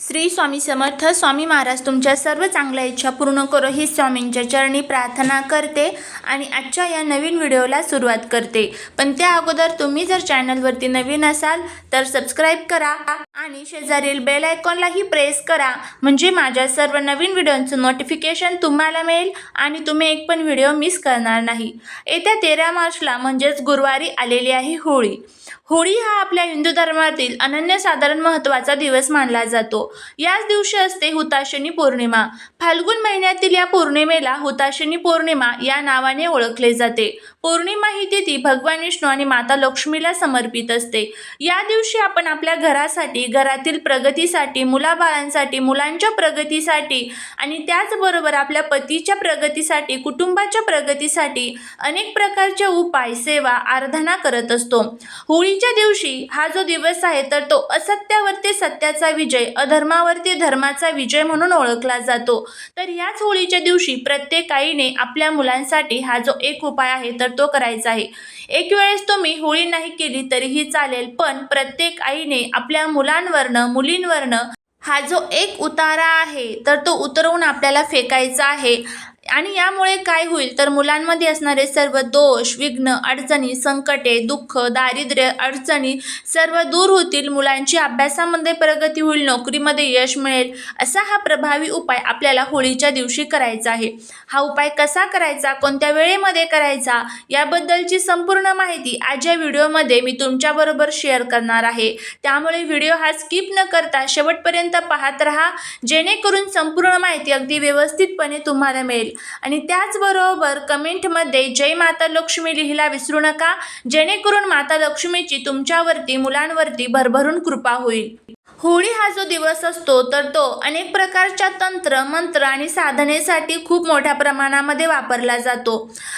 श्री स्वामी समर्थ स्वामी महाराज तुमच्या सर्व चांगल्या इच्छा पूर्ण करो ही स्वामींच्या चरणी प्रार्थना करते आणि आजच्या या नवीन व्हिडिओला सुरुवात करते. पण त्या अगोदर तुम्ही जर चॅनलवरती नवीन असाल तर सबस्क्राईब करा आणि शेजारील बेल आयकॉनलाही प्रेस करा. म्हणजे माझ्या सर्व नवीन व्हिडिओचं नोटिफिकेशन तुम्हाला मिळेल आणि तुम्ही एक पण व्हिडिओ मिस करणार नाही. येत्या तेरा मार्चला म्हणजेच गुरुवारी आलेली आहे होळी. होळी हा आपल्या हिंदू धर्मातील अनन्यसाधारण महत्त्वाचा दिवस मानला जातो. याच दिवशी असते हुताशनी पौर्णिमा. फाल्गुन महिन्यातील या पौर्णिमेला हुताशनी पौर्णिमा या नावाने ओळखले जाते. पौर्णिमा ही तिथी भगवान विष्णू आणि माता लक्ष्मीला समर्पित असते. या दिवशी आपण आपल्या घरासाठी घरातील प्रगतीसाठी मुलाबाळांसाठी मुलांच्या प्रगतीसाठी आणि त्याचबरोबर आपल्या पतीच्या प्रगतीसाठी कुटुंबाच्या प्रगतीसाठी अनेक प्रकारचे उपाय सेवा आराधना करत असतो. होळीच्या दिवशी हा जो दिवस आहे तर तो असत्यावरती सत्याचा विजय अध अधर्मावरती धर्माचा विजय म्हणून ओळखला जातो. तर याच होळीच्या दिवशी प्रत्येक आईने आपल्या मुलांसाठी हा जो एक उपाय आहे तर तो करायचा आहे. एक वेळेस तुम्ही होळी नाही केली तरीही चालेल पण प्रत्येक आईने आपल्या मुलांवरनं मुलींवरनं हा जो एक उतारा आहे तर तो उतरवून आपल्याला फेकायचा आहे. आणि यामुळे काय होईल? तर मुलांमध्ये असणारे सर्व दोष विघ्न अडचणी संकटे दुःख दारिद्र्य अडचणी सर्व दूर होतील. मुलांची अभ्यासामध्ये प्रगती होईल नोकरीमध्ये यश मिळेल असा हा प्रभावी उपाय आपल्याला होळीच्या दिवशी करायचा आहे. हा उपाय कसा करायचा? कोणत्या वेळेमध्ये करायचा? याबद्दलची संपूर्ण माहिती आज या व्हिडिओमध्ये मी तुमच्याबरोबर शेअर करणार आहे. त्यामुळे व्हिडिओ हा स्किप न करता शेवटपर्यंत पाहत राहा. जेणेकरून संपूर्ण माहिती अगदी व्यवस्थितपणे तुम्हाला मिळेल. आणि त्याचबरोबर कमेंटमध्ये जय माता लक्ष्मी लिहिला विसरू नका जेणेकरून माता लक्ष्मीची तुमच्यावरती मुलांवरती भरभरून कृपा होईल. होळी हा जो दिवस असतो तर तो अनेक प्रकारच्या तंत्र मंत्र आणि साधनेसाठी खूप मोठ्या प्रमाणामध्ये वापरला जातो.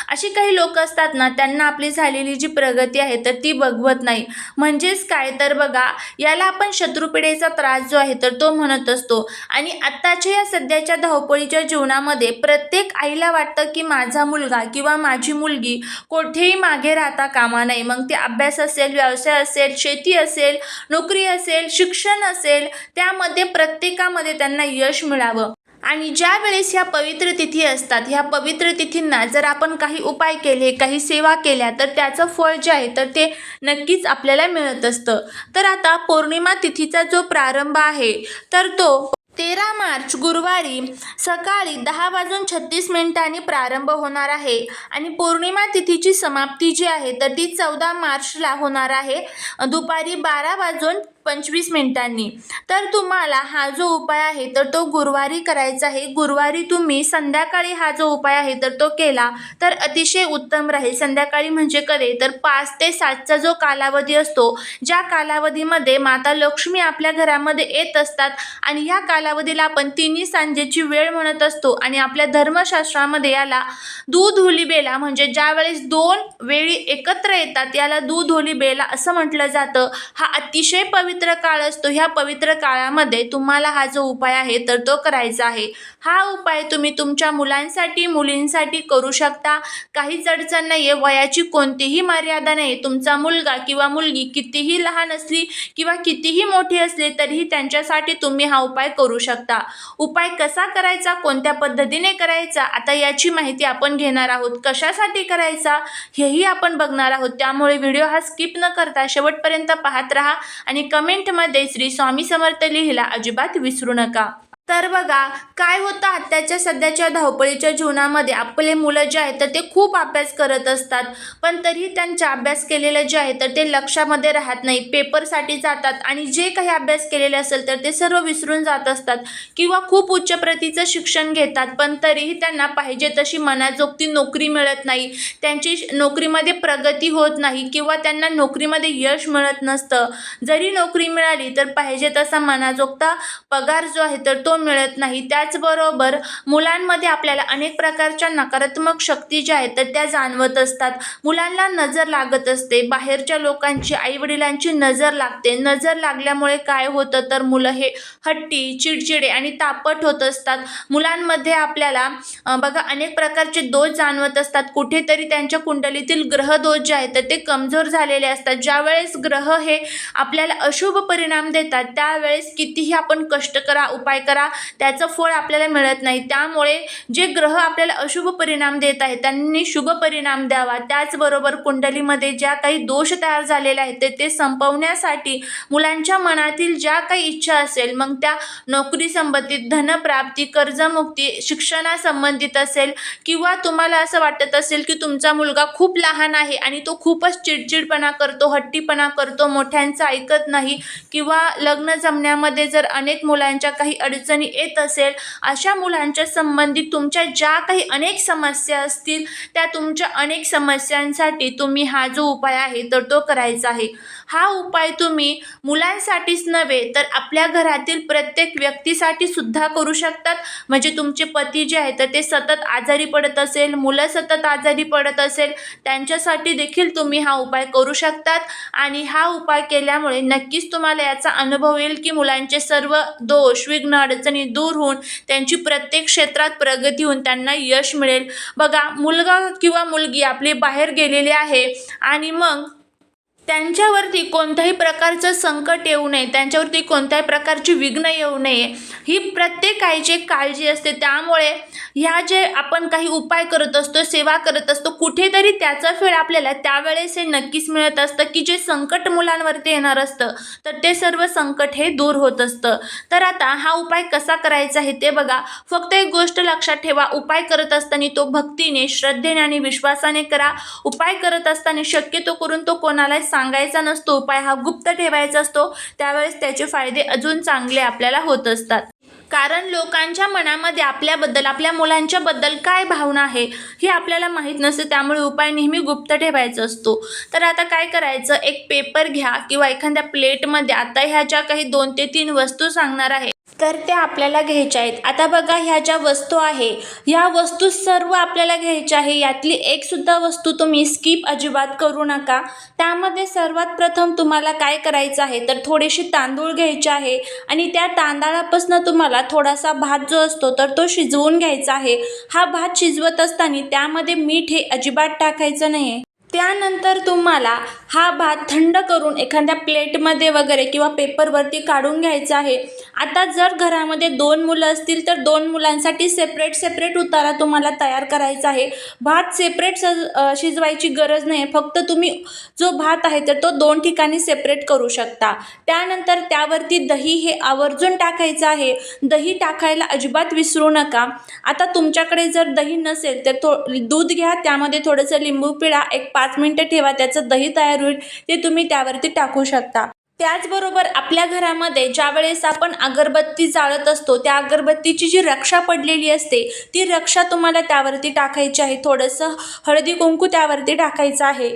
अशी काही लोक असतात ना त्यांना आपली झालेली जी प्रगती आहे तर ती बघवत नाही. म्हणजेच काय? तर बघा याला आपण शत्रुपिढेचा त्रास जो आहे तर तो म्हणत असतो. आणि आत्ताच्या या सध्याच्या धावपळीच्या जीवनामध्ये प्रत्येक आईला वाटतं की माझा मुलगा किंवा माझी मुलगी कोठेही मागे राहता कामा नाही. मग ते अभ्यास असेल व्यवसाय असेल शेती असेल नोकरी असेल शिक्षण असेल असेल त्यामध्ये प्रत्येकामध्ये त्यांना यश मिळावं. आणि ज्या वेळेस ह्या पवित्र तिथी असतात ह्या पवित्र तिथींना जर आपण काही उपाय केले काही सेवा केल्या तर त्याचं फळ जे आहे तर ते नक्कीच आपल्याला मिळत असतं. तर आता पौर्णिमा तिथीचा जो प्रारंभ आहे तर तो तेरा मार्च गुरुवारी सकाळी दहा वाजून छत्तीस मिनिटांनी प्रारंभ होणार आहे. आणि पौर्णिमा तिथीची समाप्ती जी आहे तर ती चौदा मार्चला होणार आहे. दुपारी बारा वाजून पंचवीस मिनिटांनी. तर तुम्हाला हा जो उपाय आहे तर तो गुरुवारी करायचा आहे. गुरुवारी तुम्ही संध्याकाळी हा जो उपाय आहे तर तो केला तर अतिशय उत्तम राहील. संध्याकाळी म्हणजे कधी? तर पाच ते सातचा जो कालावधी असतो ज्या कालावधीमध्ये माता लक्ष्मी आपल्या घरामध्ये येत असतात आणि ह्या कालावधीला आपण तिन्ही सांजेची वेळ म्हणत असतो आणि आपल्या धर्मशास्त्रामध्ये याला दूध होली बेला म्हणजे ज्यावेळेस दोन वेळी एकत्र येतात याला दूध होली बेला असं म्हटलं जातं. हा अतिशय पवित्र पवित्र काळ असतो. ह्या पवित्र काळामध्ये तुम्हाला हा जो उपाय आहे तर तो करायचा आहे. हा उपाय तुम्ही तुमच्या मुलांसाठी मुलींसाठी करू शकता. काहीच अडचण नाही आहे वयाची कोणतीही मर्यादा नाही तुमचा मुलगा किंवा मुलगी कितीही लहान असली किंवा कितीही मोठी असली तरीही त्यांच्यासाठी तुम्ही हा उपाय करू शकता. उपाय कसा करायचा? कोणत्या पद्धतीने करायचा? आता याची माहिती आपण घेणार आहोत. कशासाठी करायचा? हेही आपण बघणार आहोत. त्यामुळे व्हिडिओ हा स्किप न करता शेवटपर्यंत पाहत राहा आणि कमेंटमध्ये श्री स्वामी समर्थ लिहिला अजिबात विसरू नका. तर बघा काय होतं आत्ताच्या सध्याच्या धावपळीच्या जीवनामध्ये आपले मुलं जे आहेत तर ते खूप अभ्यास करत असतात. पण तरीही त्यांच्या अभ्यास केलेलं जे आहे तर ते लक्षामध्ये राहत नाही. पेपरसाठी जातात आणि जे काही अभ्यास केलेले असेल तर ते सर्व विसरून जात असतात किंवा खूप उच्च प्रतीचं शिक्षण घेतात. पण तरीही त्यांना पाहिजे तशी मनाजोगती नोकरी मिळत नाही. त्यांची नोकरीमध्ये प्रगती होत नाही किंवा त्यांना नोकरीमध्ये यश मिळत नसतं. जरी नोकरी मिळाली तर पाहिजे तसा मनाजोगता पगार जो आहे तर तो मिळत नाही. त्याचबरोबर मुलांमध्ये आपल्याला अनेक प्रकारच्या नकारात्मक शक्ती ज्या आहेत तर त्या जाणवत असतात. मुलांना नजर लागत असते. बाहेरच्या लोकांची आईवडिलांची नजर लागते. नजर लागल्यामुळे काय होतं तर मुलं हे हट्टी चिडचिडे आणि तापट होत असतात. मुलांमध्ये आपल्याला बघा अनेक प्रकारचे दोष जाणवत असतात. कुठेतरी त्यांच्या कुंडलीतील ग्रह दोष जे आहेत तर ते कमजोर झालेले असतात. ज्यावेळेस ग्रह हे आपल्याला अशुभ परिणाम देतात त्यावेळेस कितीही आपण कष्ट करा उपाय करा त्याचं फळ आपल्याला मिळत नाही. त्यामुळे जे ग्रह आपल्याला अशुभ परिणाम देत आहेत त्यांनी शुभ परिणाम द्यावा. त्याचबरोबर कुंडलीमध्ये ज्या काही दोष तयार झालेले आहेत ते ते संपवण्यासाठी मुलांच्या मनातील ज्या काही इच्छा असेल मग त्या नोकरी संबंधित धनप्राप्ती कर्जमुक्ती शिक्षणासंबंधित असेल किंवा तुम्हाला असं वाटत असेल की तुमचा मुलगा खूप लहान आहे आणि तो खूपच चिडचिडपणा करतो हट्टीपणा करतो मोठ्यांचं ऐकत नाही किंवा लग्न जमण्यामध्ये जर अनेक मुलांच्या काही अडचणी येत असेल अशा मुलांच्या संबंधित तुमच्या ज्या काही अनेक समस्या असतील त्या तुमच्या अनेक समस्यांसाठी तुम्ही हा जो उपाय आहे तर तो करायचा आहे. हा उपाय तुम्ही मुलांसाठीच नव्हे तर आपल्या घरातील प्रत्येक व्यक्तीसाठी सुद्धा करू शकतात. म्हणजे तुमचे पती जे आहे तर ते सतत आजारी पडत असेल मुलं सतत आजारी पडत असेल त्यांच्यासाठी देखील तुम्ही हा उपाय करू शकतात. आणि हा उपाय केल्यामुळे नक्कीच तुम्हाला याचा अनुभव येईल की मुलांचे सर्व दोष विघ्न अडचणी दूर होऊन त्यांची प्रत्येक क्षेत्रात प्रगती होऊन त्यांना यश मिळेल. बघा मुलगा किंवा मुलगी आपली बाहेर गेलेली आहे आणि मग त्यांच्यावरती कोणत्याही प्रकारचं संकट येऊ नये त्यांच्यावरती कोणत्याही प्रकारची विघ्न येऊ नये. ही प्रत्येक आईची एक काळजी असते. त्यामुळे ह्या जे आपण काही उपाय करत असतो सेवा करत असतो कुठेतरी त्याचा फळ आपल्याला त्यावेळेस हे नक्कीच मिळत असतं की जे संकट मुलांवरती येणार असतं तर ते सर्व संकट हे दूर होत असतं. तर आता हा उपाय कसा करायचा आहे ते बघा. फक्त एक गोष्ट लक्षात ठेवा. उपाय करत असताना तो भक्तीने श्रद्धेने आणि विश्वासाने करा. उपाय करत असताना शक्यतो करून तो कोणालाही सांगायचा नसतो उपाय हा गुप्त ठेवायचा असतो त्यावेळेस त्याचे फायदे अजून चांगले आपल्याला होत असतात. कारण लोकांच्या मनामध्ये आपल्याबद्दल आपल्या मुलांच्याबद्दल काय भावना आहे हे आपल्याला माहीत नसते त्यामुळे उपाय नेहमी गुप्त ठेवायचा असतो. तर आता काय करायचं? एक पेपर घ्या किंवा एखाद्या प्लेटमध्ये आता ह्या ज्या काही दोन ते तीन वस्तू सांगणार आहे तर त्या आपल्याला घ्यायच्या आहेत. आता बघा ह्या ज्या वस्तू आहे ह्या वस्तू सर्व आपल्याला घ्यायच्या आहे. यातली एक सुद्धा वस्तू तुम्ही स्किप अजिबात करू नका. त्यामध्ये सर्वात प्रथम तुम्हाला काय करायचं आहे तर थोडेसे तांदूळ घ्यायचे आहे आणि त्या तांदळापासून तुम्हाला थोडासा भात जो असतो तर तो शिजवून घ्यायचा आहे. हा भात शिजवत असताना त्यामध्ये मीठ हे अजिबात टाकायचं नाही आहे त्यानंतर तुम्हाला हा भात थंड करून एखाद्या प्लेटमध्ये वगैरे किंवा पेपरवरती काढून घ्यायचा आहे. आता जर घरामध्ये दोन मुलं असतील तर दोन मुलांसाठी सेपरेट सेपरेट उतारा तुम्हाला तयार करायचा आहे. भात सेपरेट सज शिजवायची गरज नाही. आहे फक्त तुम्ही जो भात आहे तर तो दोन ठिकाणी सेपरेट करू शकता. त्यानंतर त्यावरती दही हे आवर्जून टाकायचं आहे. दही टाकायला अजिबात विसरू नका. आता तुमच्याकडे जर दही नसेल तर थो दूध घ्या. त्यामध्ये थोडंसं लिंबू पिळा. एक पाच मिनटं ठेवा. त्याचं दही तयार होईल ते तुम्ही त्यावरती टाकू शकता. त्याचबरोबर आपल्या घरामध्ये ज्यावेळेस आपण अगरबत्ती जाळत असतो त्या अगरबत्तीची जी रक्षा पडलेली असते ती रक्षा तुम्हाला त्यावरती टाकायची आहे. थोडंसं हळदी कुंकू त्यावरती टाकायचं आहे.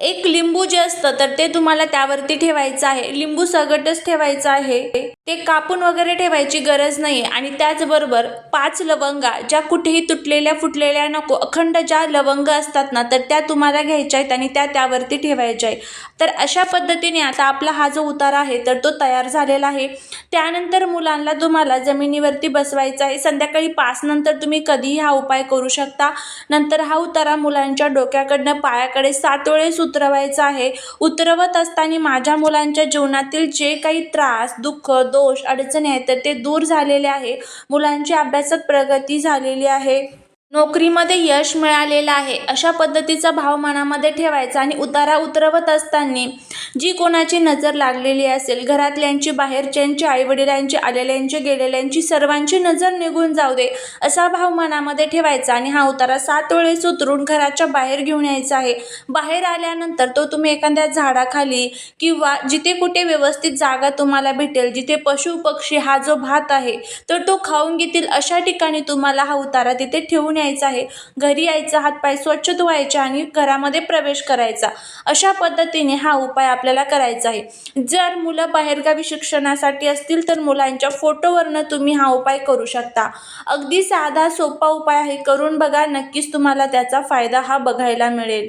एक लिंबू जे असतं तर ते तुम्हाला त्यावरती ठेवायचं आहे. लिंबू सगटच ठेवायचं आहे. ते कापून वगैरे ठेवायची गरज नाही आणि त्याचबरोबर पाच लवंगा ज्या कुठेही तुटलेल्या फुटलेल्या नको अखंड ज्या लवंग असतात ना तर त्या तुम्हाला घ्यायच्या आहेत आणि त्या त्यावरती ठेवायच्या आहे तर अशा पद्धतीने आता आपला हा जो उतारा आहे तर तो तयार झालेला आहे. त्यानंतर मुलांना तुम्हाला जमिनीवरती बसवायचा आहे. संध्याकाळी पाच नंतर तुम्ही कधीही हा उपाय करू शकता. नंतर हा उतारा मुलांच्या डोक्याकडनं पायाकडे सात वेळेस उतरवायचा आहे. उतरवत असताना माझ्या मुलांच्या जीवनातील जे काही त्रास दुःख दोष अडचणी आहेत तर ते दूर झालेले आहे. मुलांची अभ्यासात प्रगती झालेली आहे. नोकरीमध्ये यश मिळालेलं आहे. अशा पद्धतीचा भाव मनामध्ये ठेवायचा आणि उतारा उतरवत असताना जी कोणाची नजर लागलेली असेल घरातल्यांची बाहेरच्यांची आईवडिलांची आलेल्यांची गेलेल्यांची सर्वांची नजर निघून जाऊ दे असा भाव मनामध्ये ठेवायचा आणि हा उतारा सात वेळेस उतरून घराच्या बाहेर घेऊन यायचा आहे. बाहेर आल्यानंतर तो तुम्ही एखाद्या झाडाखाली किंवा जिथे कुठे व्यवस्थित जागा तुम्हाला भेटेल जिथे पशु पक्षी हा जो भात आहे तर तो खाऊन घेतील. अशा ठिकाणी तुम्हाला हा उतारा तिथे ठेवून न्यायचा आहे. घरी यायचा हातपाय स्वच्छ धुवायचे आणि घरामध्ये प्रवेश करायचा. अशा पद्धतीने हा उपाय आपल्याला करायचा आहे. जर मुलं बाहेरगावी शिक्षणासाठी असतील तर मुलांच्या फोटोवरनं तुम्ही हा उपाय करू शकता. अगदी साधा सोपा उपाय आहे. करून बघा नक्कीच तुम्हाला त्याचा फायदा हा बघायला मिळेल.